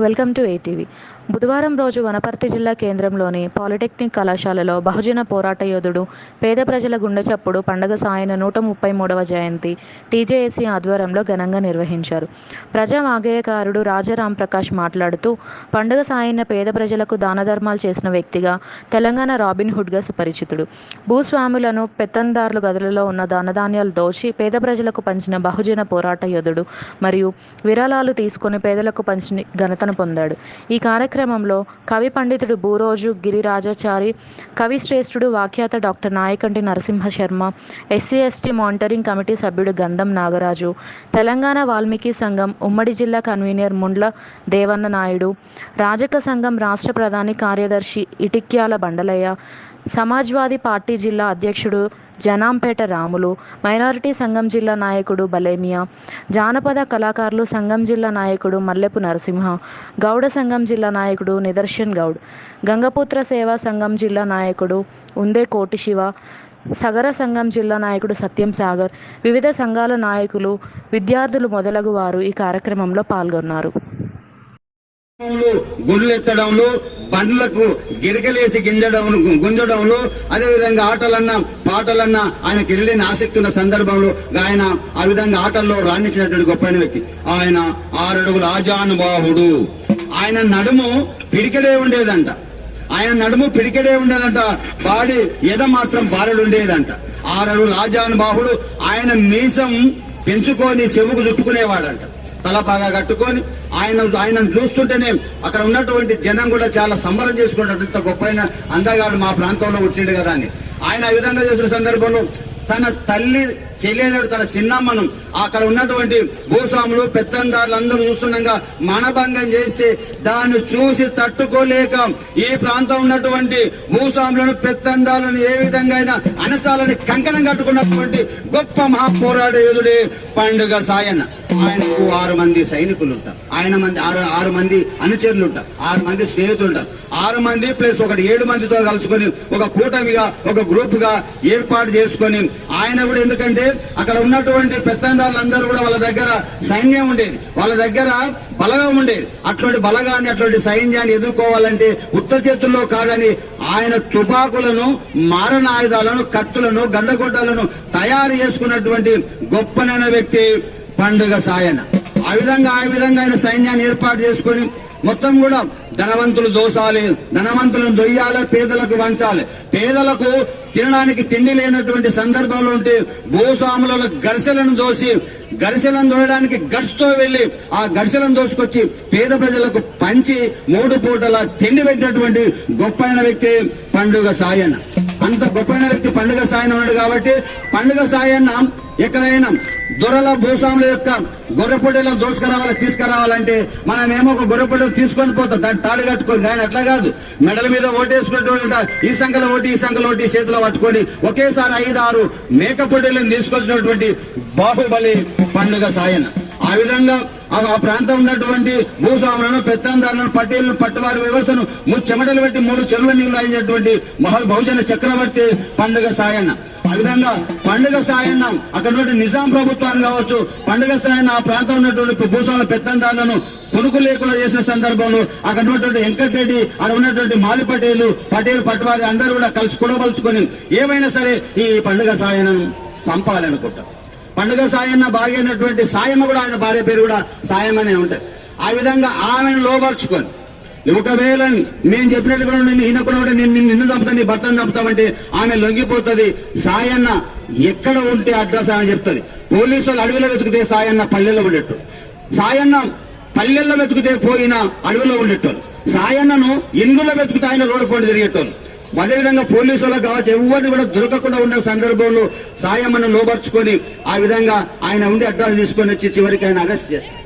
Welcome to ATV బుధవారం రోజు వనపర్తి జిల్లా కేంద్రంలోని పాలిటెక్నిక్ కళాశాలలో బహుజన పోరాట యోధుడు పేద ప్రజల గుండె చప్పుడు పండగ సాయన నూట ముప్పై మూడవ జయంతి టీజేఏసీ ఆధ్వర్యంలో ఘనంగా నిర్వహించారు. ప్రజా వాగ్గేయకారుడు రాజారాం ప్రకాష్ మాట్లాడుతూ పండగ సాయన్న పేద ప్రజలకు దానధర్మాలు చేసిన వ్యక్తిగా తెలంగాణ రాబిన్ హుడ్గా సుపరిచితుడు. భూస్వాములను పెత్తందారుల గదులలో ఉన్న దానధాన్యాలు దోచి పేద ప్రజలకు పంచిన బహుజన పోరాట యోధుడు మరియు విరాళాలు తీసుకొని పేదలకు పంచిన ఘనతను పొందాడు. ఈ కార్యక్రమంలో కవి పండితుడు బూరోజు గిరిరాజాచారి కవి శ్రేష్ఠుడు వాఖ్యాత doctor Nayakanti Narasimha Sharma SC ST monitoring committee సభ్యుడు గంధం నాగరాజు తెలంగాణ వాల్మీకి సంఘం ఉమ్మడి జిల్లా కన్వీనర్ ముండ్ల దేవన్న నాయుడు రాజక సంఘం రాష్ట్ర ప్రధాని కార్యదర్శి ఇటిక్యాల బండలయ్య సమాజ్వాదీ పార్టీ జిల్లా అధ్యక్షుడు జనాంపేట రాములు మైనారిటీ సంఘం జిల్లా నాయకుడు బలేమియా జానపద కళాకారులు సంఘం జిల్లా నాయకుడు మల్లెపు నరసింహ గౌడ సంఘం జిల్లా నాయకుడు నిదర్శన్ గౌడ్ గంగపుత్ర సేవా సంఘం జిల్లా నాయకుడు ఉందే కోటి శివ సగర సంఘం జిల్లా నాయకుడు సత్యం సాగర్ వివిధ సంఘాల నాయకులు విద్యార్థులు మొదలగు వారు ఈ కార్యక్రమంలో పాల్గొన్నారు. గుండ్లు బండ్లకు గిరికలేసి గింజడం గుంజడంలో. అదే విధంగా ఆటలన్నా పాటలన్నా ఆయనకి వెళ్ళిన ఆసక్తి ఉన్న సందర్భంలో ఆయన ఆ విధంగా ఆటల్లో రాణించినటువంటి గొప్ప వ్యక్తి. ఆయన ఆరడుగుల ఆజానుబాహుడు. ఆయన నడుము పిడికెడే ఉండేదంట. ఆయన నడుము పిడికెడే ఉండేదంట. బాడి ఎద మాత్రం బాలుడు ఉండేదంట. ఆరడుగుల ఆజానుబాహుడు ఆయన మీసం పెంచుకొని చెవుకు చుట్టుకునేవాడంట. తల కట్టుకొని ఆయన ఆయనను చూస్తుంటేనే అక్కడ ఉన్నటువంటి జనం కూడా చాలా సంబరం చేసుకుంటారు ఇంత గొప్ప అందగాడు మా ప్రాంతంలో పుట్టిండు కదా అని. ఆయన ఆ విధంగా చేసిన సందర్భంలో తన తల్లి చెల్లెలు తన చిన్నమ్మను అక్కడ ఉన్నటువంటి భూస్వాములు పెత్తందారులు అందరూ చూస్తుండగా మనభంగం చేస్తే దాన్ని చూసి తట్టుకోలేక ఈ ప్రాంతం ఉన్నటువంటి భూస్వాములను పెత్తందారులను ఏ విధంగా అయినా అనచాలని కంకణం కట్టుకున్నటువంటి గొప్ప మహాపోరాట యోధుడే పండుగ సాయన్న. ఆయనకు ఆరు మంది సైనికులు ఉంటారు ఆయన మంది ఆరు ఆరు మంది అనుచరులు ఉంటారు ఆరు మంది స్నేహితులు ఉంటారు. ఆరు మంది ప్లస్ ఒకటి ఏడు మందితో కలుసుకొని ఒక కూటమిగా ఒక గ్రూప్గా ఏర్పాటు చేసుకొని ఆయన కూడా ఎందుకంటే అక్కడ ఉన్నటువంటి పెత్తందారులందరూ కూడా వాళ్ళ దగ్గర సైన్యం ఉండేది. వాళ్ళ దగ్గర బలగం ఉండేది. అటువంటి బలగాన్ని అటువంటి సైన్యాన్ని ఎదుర్కోవాలంటే ఉత్తర చేతుల్లో కాదని ఆయన తుపాకులను మారణ ఆయుధాలను కత్తులను గండగొడ్డలను తయారు చేసుకున్నటువంటి గొప్పనైన వ్యక్తి పండుగ సాయన. ఆ విధంగా ఆ విధంగా ఆయన సైన్యాన్ని ఏర్పాటు చేసుకొని మొత్తం కూడా ధనవంతులు దోసాలి ధనవంతులను దొయ్యాలి పేదలకు వంచాలి. పేదలకు తినడానికి తిండి లేనటువంటి సందర్భంలో ఉంటే భూస్వాముల గరిసెలను దోసి గరిసెలను దోయడానికి గట్స్తో వెళ్ళి ఆ గడిసెలను దోసుకొచ్చి పేద ప్రజలకు పంచి మూడు పూటల తిండి పెట్టినటువంటి గొప్పైన వ్యక్తి పండుగ సాయన్న. అంత గొప్పైన వ్యక్తి పండుగ సాయన ఉన్నాడు కాబట్టి పండుగ సాయన్న ఎక్కడైనా దొరల భూస్వాముల యొక్క గొర్రెపొట్టెలను దోసుకురావాలి తీసుకురావాలంటే మనమేమో ఒక గొర్రెపొట్టెలు తీసుకొని పోతాం. దాన్ని తాడు కట్టుకొని. ఆయన అట్లా కాదు. మెడల మీద ఓటేసుకునేటువంటి ఈ సంఖ్యలో ఓటి ఈ సంఖ్యలో ఓటి చేతిలో పట్టుకొని ఒకేసారి ఐదు ఆరు మేక పొట్టెలను తీసుకొచ్చినటువంటి బాహుబలి పండుగ సాయన. ఆ విధంగా ఆ ఆ ప్రాంతం ఉన్నటువంటి భూస్వాములను పెత్తందారులను పట్టేళ్ళను పట్టువారి వ్యవస్థను మూడు చెమటలు పెట్టి మూడు చెరువుల నీళ్ళు అయినటువంటి మహా బహుజన చక్రవర్తి పండుగ సాయన్న. ఆ విధంగా పండుగ సాయన్న అక్కడ నిజాం ప్రభుత్వాన్ని కావచ్చు పండుగ సాయన్న ఆ ప్రాంతం ఉన్నటువంటి భూస్వాముల పెత్తందారులను కొనుకు లేకుండా చేసిన సందర్భంలో అక్కడ ఉన్నటువంటి వెంకటరెడ్డి అక్కడ ఉన్నటువంటి మాలి పటేలు పటేల్ పట్టువారి అందరూ కూడా కలిసి కుడబలుచుకొని ఏమైనా సరే ఈ పండుగ సాయనం చంపాలనుకుంటారు పండుగ సాయన్న బాగైనటువంటి సాయమ్మ కూడా ఆయన భార్య పేరు కూడా సాయమ్మనే ఉంటుంది. ఉంటది ఆ విధంగా ఆమెను లోపరుచుకొని ఒకవేళ నేను చెప్పినట్టు కూడా నేను ఈయనకుండా కూడా నేను నిన్ను చంపుతా నీ భర్తను చంపుతామంటే ఆమె లొంగిపోతుంది. సాయన్న ఎక్కడ ఉంటే అడ్రస్ ఆమె చెప్తుంది. పోలీసు వాళ్ళు అడవిలో వెతికితే సాయన్న పల్లెల్లో ఉండేట్టు. సాయన్న పల్లెల్లో వెతికితే పోయిన అడవిలో ఉండేటోళ్ళు సాయన్నను ఇండ్లలో వెతికితే ఆయన రోడ్డు పోటీ తిరిగేటోళ్ళు. అదేవిధంగా పోలీసు వాళ్ళకి కావచ్చు ఎవరిని కూడా దొరకకుండా ఉన్న సందర్భంలో సాయమ్మను లోపరుచుకొని ఆ విధంగా ఆయన ఉండి అడ్రస్ తీసుకొని వచ్చి చివరికి ఆయన అరెస్ట్ చేస్తారు.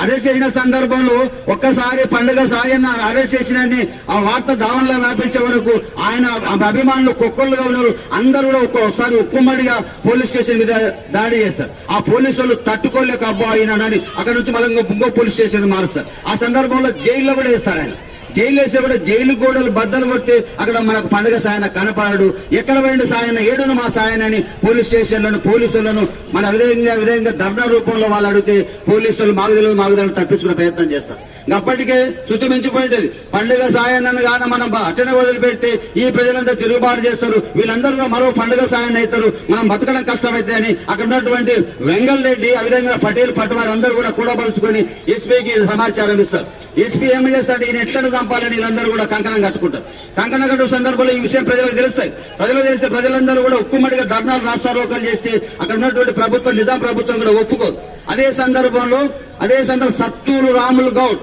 అరెస్ట్ చేసిన సందర్భంలో ఒక్కసారి పండుగ సాయన్న అరెస్ట్ చేసిన ఆ వార్త దావన్లో వ్యాపించే వరకు ఆయన అభిమానులు కుక్కలుగా ఉన్నారు. అందరూ కూడా ఒక్కోసారి ఉక్కుమ్మడిగా పోలీస్ స్టేషన్ మీద దాడి చేస్తారు. ఆ పోలీసు వాళ్ళు తట్టుకోలేక అబ్బా ఆయన అని అక్కడ నుంచి మళ్ళీ ఇంకో పోలీస్ స్టేషన్ మారుస్తారు. ఆ సందర్భంలో జైల్లో కూడా వేస్తారు ఆయన. జైలు వేస్తే కూడా జైలు గోడలు బద్దలు కొడితే అక్కడ మనకు పండుగ సాయన కనపడడు. ఎక్కడ పోయిన సాయన? ఏడును మా సాయన అని పోలీస్ స్టేషన్లను పోలీసులను మన విధంగా విధంగా ధర్నా రూపంలో వాళ్ళు అడిగితే పోలీసులు మాగుదలు మాగుదలు తప్పించుకునే ప్రయత్నం చేస్తారు. అప్పటికే శృతి మించిపోయింటది పండుగ సాయాన్ని గాన మనం అట్టనే వదిలిపెడితే ఈ ప్రజలంతా తిరుగుబాటు చేస్తారు. వీళ్ళందరూ మరో పండుగ సాయాన్ని అవుతారు. మనం బతకడం కష్టమైతే అని అక్కడ ఉన్నటువంటి వెంగల్ రెడ్డి ఆ విధంగా పటేల్ పట్టువారు అందరూ కూడా కూడబలుచుకొని ఎస్పీకి సమాచారం ఇస్తారు. ఎస్పీ ఏం చేస్తాడు? ఈయన ఎట్లను చంపాలని వీళ్ళందరూ కూడా కంకణం కట్టుకుంటారు. కంకణం కట్టు సందర్భంలో ఈ విషయం ప్రజలకు తెలుస్తాయి. ప్రజలు తెలిస్తే ప్రజలందరూ కూడా ఉక్కుమ్మడిగా ధర్నాలు రాస్తారోకాలు చేస్తే అక్కడ ఉన్నటువంటి ప్రభుత్వం నిజాం ప్రభుత్వం కూడా ఒప్పుకోదు. అదే సందర్భంలో అదే సందర్భం సత్తూరు రాములు గౌడ్.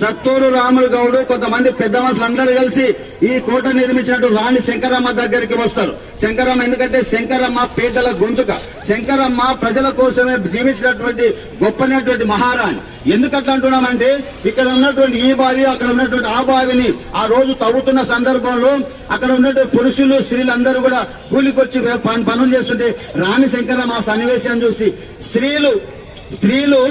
సత్తూరు రాములు గౌడు కొంతమంది పెద్ద మనుషులందరూ కలిసి ఈ కోట నిర్మించినట్టు రాణి శంకరమ్మ దగ్గరికి వస్తారు. శంకరమ్మ ఎందుకంటే శంకరమ్మ పేదల గొంతుక. శంకరమ్మ ప్రజల కోసమే జీవించినటువంటి గొప్పనటువంటి మహారాణి. ఎందుకట్లా అంటున్నామంటే ఇక్కడ ఉన్నటువంటి ఈ బావి అక్కడ ఉన్నటువంటి ఆ బావిని ఆ రోజు తవ్వుతున్న సందర్భంలో అక్కడ ఉన్నటువంటి పురుషులు స్త్రీలు అందరూ కూడా కూలికొచ్చి పనులు చేస్తుంటే రాణి శంకరమ్మ సన్నివేశాన్ని చూసి స్త్రీలు స్త్రీలు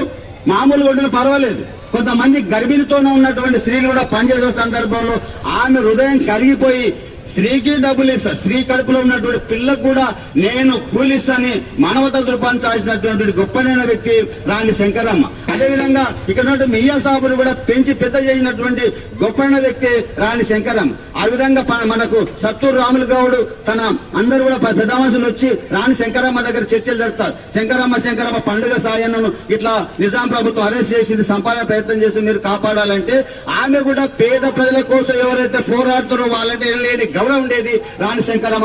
మామూలుగా ఉండిన పర్వాలేదు. కొంతమంది గర్భిణితోనే ఉన్నటువంటి స్త్రీలు కూడా పనిచేసే సందర్భంలో ఆమె హృదయం కరిగిపోయి స్త్రీకి డబ్బులు ఇస్తా స్త్రీ కడుపులో ఉన్నటువంటి పిల్లకు కూడా నేను కూలిస్తాని మానవత దృపాంచాల్సినటువంటి గొప్పనైన వ్యక్తి రాణి శంకరమ్మ. అదేవిధంగా ఇక్కడ ఉన్నటువంటి మియ్యా సాబును కూడా పెంచి పెద్ద చేసినటువంటి గొప్పైన వ్యక్తి రాణి శంకరమ్మ. ఆ విధంగా మనకు సత్తూరు రాములు గౌడు తన అందరూ కూడా పెద్ద మనుషులు వచ్చి రాణి శంకరమ్మ దగ్గర చర్చలు జరుపుతారు. శంకరమ్మ శంకరమ్మ పండుగ సాయన్నను ఇట్లా నిజాం ప్రభుత్వం అరెస్ట్ చేసింది సంపాదన ప్రయత్నం చేస్తుంది మీరు కాపాడాలంటే ఆమె కూడా పేద ప్రజల కోసం ఎవరైతే పోరాడుతారో వాళ్ళంటే లేని గౌరవం ఉండేది రాణి శంకరమ్మ